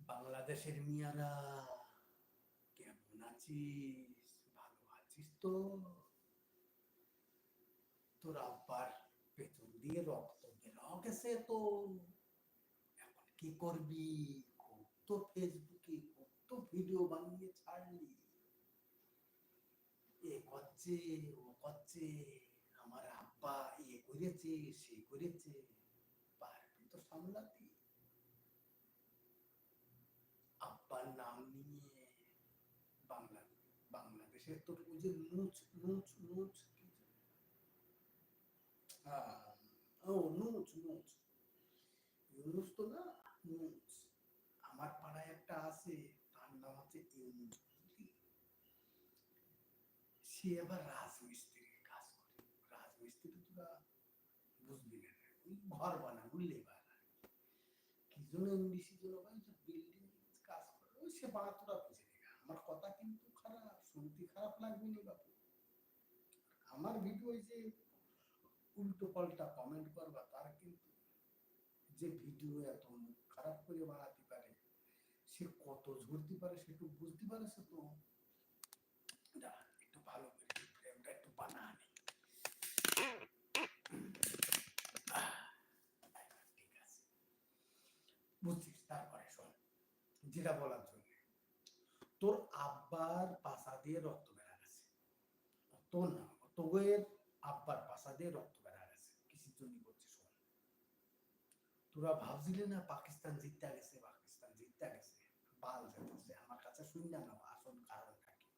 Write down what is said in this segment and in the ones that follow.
বাংলাদেশের মিয়ারা কেমন আছিস? ভালো আছিস তো? তোর আব্বার দিয়ে রক্ত গেছে তো। এখন কি করবি? খুব তো ফেসবুকে খুব ভিডিও বানিয়ে ছাড়লি। এ করছে, ও করছে, আমার আব্বা এ করেছে, সে করেছে। আব্বার নাম নিয়ে বাংলা ওই যে নুচ নুচ নুচ ও নুচ নুচ ইউনুস তো না নুচ আমার পাড়ায় একটা আছে তার নাম হচ্ছে ইউনুস সে আবার রাজমিস্ত্রির কাজ করে রাজমিস্ত্রি তো তোরা বুঝবি না ঘর বানানো লেবার জন্য ইংলিশে জন্য যে বিল্ডিং কাজ করে ওই সে বাড়া তোরা বুঝে আমার কথা কিন্তু খারাপ, শুনতে খারাপ লাগবে না বাপু। আমার ভিডিও যে উল্টো পাল্টা কমেন্ট করবা, তার কিন্তু যে ভিডিও এত খারাপ করে বানাতে পারে, সে কত ঝরতে পারে সেটু বুঝতে পারে সে তো একটু ভালো করে ফ্রেমটা একটু বানা নি। আহ, ঠিক আছে বুঝছিস? তারপরে শোন, যেটা বলার জন্য। তোর আব্বার পাশা দিয়ে রক্ত বেড়া গেছে। তোর না আব্বার পাশা দিয়ে রক্ত বেড়া গেছে। কিসের জন্য শোন? তোরা ভাবছিলে না পাকিস্তান জিততে গেছে, পাকিস্তান জিততে গেছে? বাল যেতেছে আমার কাছে শুনি না আসল কারণটা কি?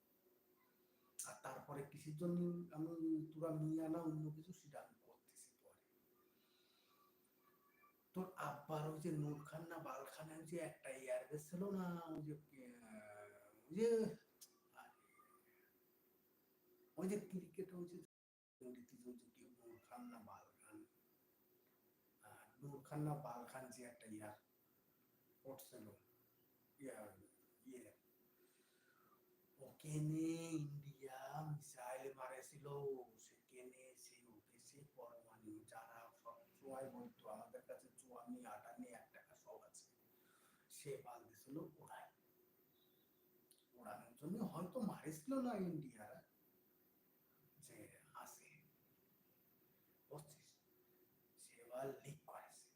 আর তারপরে কিসের জন্য আমি তোরা নিয়ে আনা অন্য কিছু সেটা করতেছি পরে তোর আব্বার ওই যে নূরখান না বাল খানের যে একটা এয়ারবেস ছিল না, ওই যে ওই যে ওই যে ক্রিকেট ওই যে ইয়ে সে ওকে সে পরমাণু যারা সব সময় বলতো আমাদের কাছে চুয়ান্নি আটান্নি এক টাকা সব আছে সে বাল দিছিল ওড়াই ওড়ানোর জন্য হয়তো মারেছিল না ইন্ডিয়ারা যে আছে বুঝছিস? সে লিক করেছে।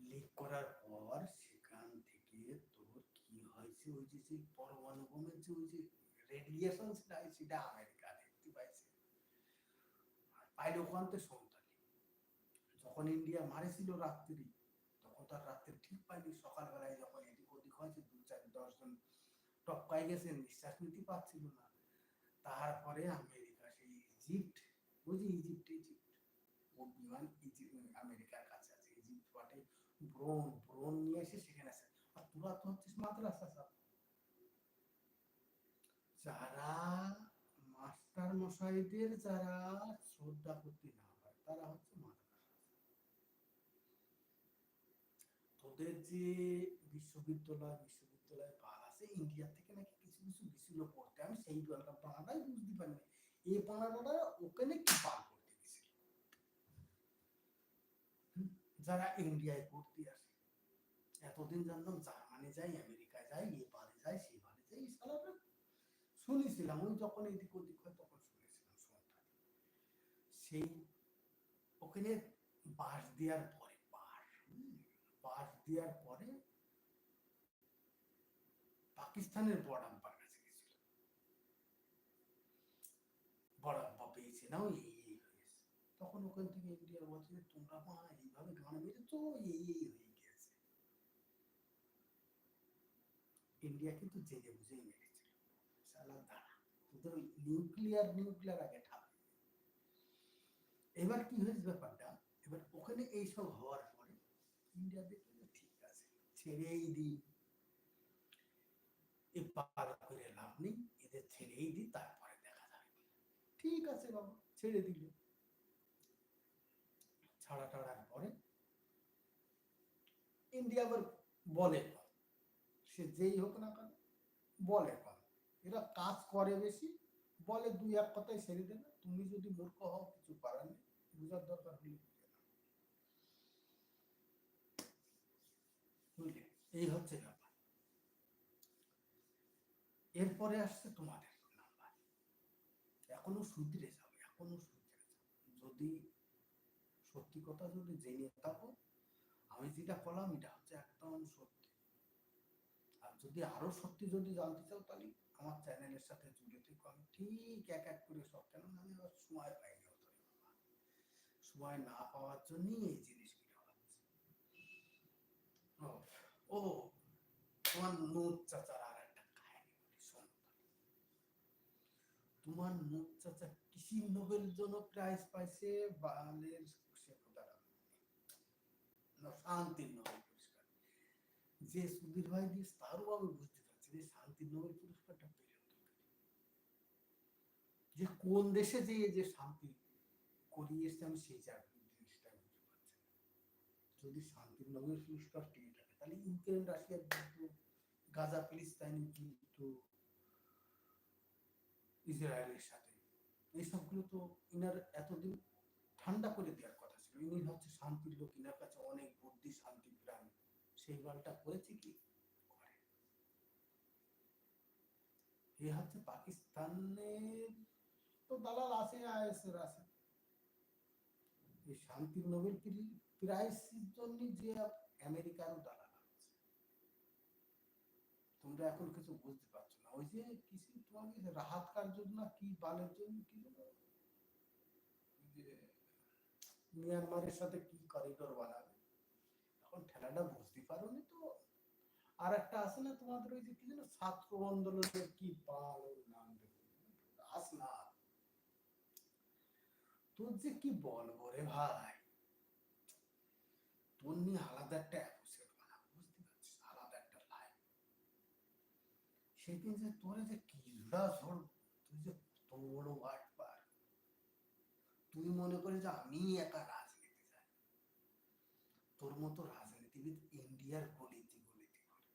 লিক করার পর সেখান থেকে তোর কি হয়েছে? ওই যে যে পরমাণু যে ওই যে রেডিয়েশন সেটা সেটা আমেরিকা দেখতে পাইছে। পাইলো ওখানতে সন্তানি। যখন ইন্ডিয়া মারেছিল রাত্রি তার রাত্রে ঠিক পাইনি সকালবেলায় যখন এদিক ওদিক হয়েছে, দু চার দশ জন টপকাই গেছে, নিঃশ্বাস নিতে পারছিল না। তারপরে আমেরিকা, সেই ইজিপ্ট যে ইজিপ্ট ইজিপ্ট। ও বিমান আমেরিকার কাছে আছে, ইজিপ্ট পাটে ব্রোন ব্রোন নিয়ে এসে সেখানে আছে। আর তোরা তো হচ্ছিস মাদ্রাসা সব যারা মাস্টার মশাইদের যারা শ্রদ্ধা করতে না হয় তারা হচ্ছে মাদ্রাসা। তোদের যে বিশ্ববিদ্যালয় বিশ্ববিদ্যালয় পাল আছে ইন্ডিয়া থেকে নাকি কিছু কিছু গেছিল পড়তে। আমি সেই বানাটাই বুঝতে পারিনি। এই বানাটা ওখানে কি পাল করতে হুম? যারা ইন্ডিয়ায় পড়তে আসে এতদিন জানতাম জার্মানি যাই আমেরিকা যাই এ পালে যাই সে পালে যাই শালারা শুনেছিলাম। ওই যখন এদিক ওদিক হয়, তখন শুনেছিলাম সেই ওখানে বাস দেওয়ার হুম, দেওয়ার পরে পাকিস্তানের বড় আব্বার কাছে গেছিল। বড় আব্বা পেয়েছে এই এই হয়েছে তখন ওখান থেকে ইন্ডিয়ার বলছে যে তোমরা মা এইভাবে গান মেরেছো এই এই হয়ে ইন্ডিয়া কিন্তু জেনে বুঝেই মেরেছিল নিউক্লিয়ার নিউক্লিয়ার আগে ঠাপ। এবার কি হয়েছে ব্যাপারটা? এবার ওখানে এইসব হওয়ার ইন্ডিয়া ঠিক আছে। ছেড়েই দিই। এ পার করে লাভ নেই, এদের ছেড়েই দিই, তারপরে দেখা যাবে। ঠিক আছে বাবা, ছেড়ে দিল। ছাড়া টাড়ার পরে ইন্ডিয়া আবার বলে কম সে যেই হোক না কেন, বলে কম এরা কাজ করে বেশি, বলে দুই এক কথাই ছেড়ে দেবে। তুমি যদি মূর্খ হও, কিছু করার নেই। বুঝার দরকার হলে বুঝে নাও। এই হচ্ছে ব্যাপার। এরপরে আসছে তোমাদের নাম্বার। এখনও যাবে এখনও যাবে যদি সত্যি কথা যদি জেনে থাকো, আমি যেটা বললাম, এটা হচ্ছে একদম সত্যি। আর যদি আরও সত্যি যদি জানতে চাও, তাহলে আমার চ্যানেলের সাথে জুড়ে থেকো। আমি ঠিক এক এক করে সব কেন আমি সময় পাইনি সময় না পাওয়ার জন্যই এই হচ্ছে ও তোমার নূর চাচার আর একটা কাহিনী শোনো তোমার নূর চাচা কৃষি নোবেল জন্য প্রাইজ পাইছে বালের কোথায় শান্তির নোবেল পুরস্কার যে সুধীর ভাই দিস তারও আমি বুঝতে পারছি যে শান্তির নোবেল পুরস্কারটা যে কোন দেশে যে যে শান্তি করিয়ে এসছে আমি সেই জিনিসটা বুঝতে পারছি। যদি শান্তির নোবেল পুরস্কার তাহলে ইউক্রেন রাশিয়ার যুদ্ধ গাজা ফিলিস্তাইন যুদ্ধ ইসরায়েলের সাথে। এইসবগুলো তো ইনার এতদিন ঠান্ডা করে দেওয়ার কথা ছিল। ইনি হচ্ছে শান্তির লোক, ইনার কাছে অনেক বুদ্ধি, শান্তি, প্রাণ। সেই বালটা করেছে কি? করে। এ হচ্ছে পাকিস্তানের তো দালাল আছে, আইএসের আছে। এই শান্তির নোবেল প্রাইজের জন্য যে আমেরিকারও তোমরা এখন কিছু বুঝতে পারছ না। ওই যে কিছু তোমাকে রাহাত কার্যের না কি বালের জন্য কি মিয়ানমারের সাথে কি করিডোর বানাবে। এখন ঠেলাটা বুঝতে পারোনি তো। আর একটা আছে না তোমাদের ওই যে কি যেন ছাত্র আন্দোলনের কি বাল নাম আস না তোর যে কি বলব রে ভাই? তোর নিয়ে আলাদা একটা এপিসোড বানাবো বুঝতে পারছিস আলাদা একটা লাইফ সেদিন যে তোরে যে কি জোড়া তুই যে কত বড় বাটপার তুই মনে করে যে আমি একা রাজনীতি জানি। তোর মতো রাজনীতিবিদ ইন্ডিয়ার গলিতে গলিতে করে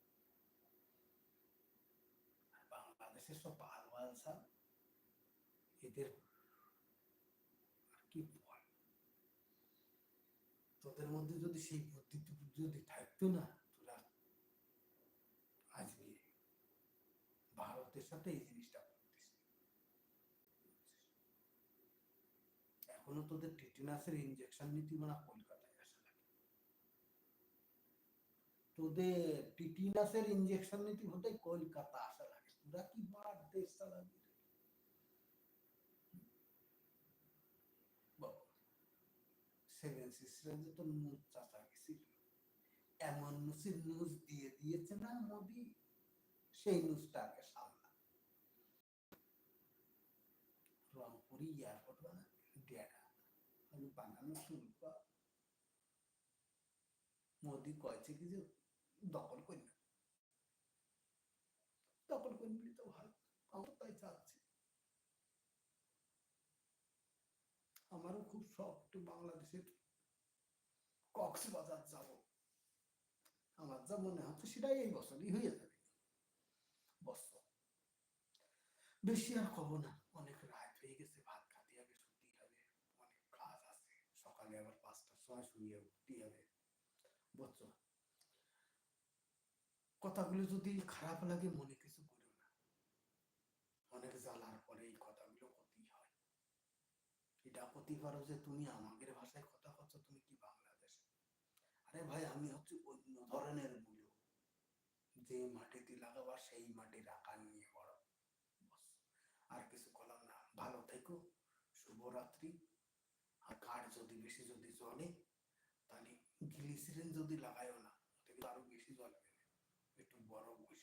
বাংলাদেশের সব বাল সাল এদের কি বল? তোদের মধ্যে যদি সেই বুদ্ধি যদি থাকতো না সাথে এই জিনিসটা এখনও তোদের কলকাতায় আসা লাগে। তোদের টিটিনাসের নীতি হতে কলকাতা আসা লাগে। তোরা কি বার দেশ চালাবি সেভেন তোর মুখ চাচা গেছিল, এমন নিউজ দিয়ে দিয়েছে না মোদি? সেই নিউজটাকে সামলা আমারও খুব শখ একটু বাংলাদেশের কক্সবাজার যাব। আমার যা মনে হচ্ছে সেটাই এই বছরই হয়ে যাবে। বছর বেশি আর কব না, অনেক রাত হয়ে গেছে ভাত খাতে হবে শুতে হবে অনেক কাজ আছে সকালে আবার শুয়ে উঠতে হবে। বুঝছ কথাগুলো যদি খারাপ লাগে, মনে কিছু করো না। অনেক জ্বালার পরে এই কথাগুলো ক্ষতি হয়। এটা ক্ষতি পারো যে তুমি আমাদের ভাষায় কথা বলছো, তুমি কি বাংলাদেশ? আরে ভাই, আমি হচ্ছে অন্য ধরনের মূল্য যে মাটিতে লাগাবার সেই মাটির আকার নিয়ে বড় আর কিছু কলাম না। ভালো থেকো, শুভরাত্রি। আর কাঠ যদি বেশি যদি তাহলে গ্লিসিরিন যদি লাগায়ও না তাহলে আরও বেশি জ্বলবে একটু বরফ বেশি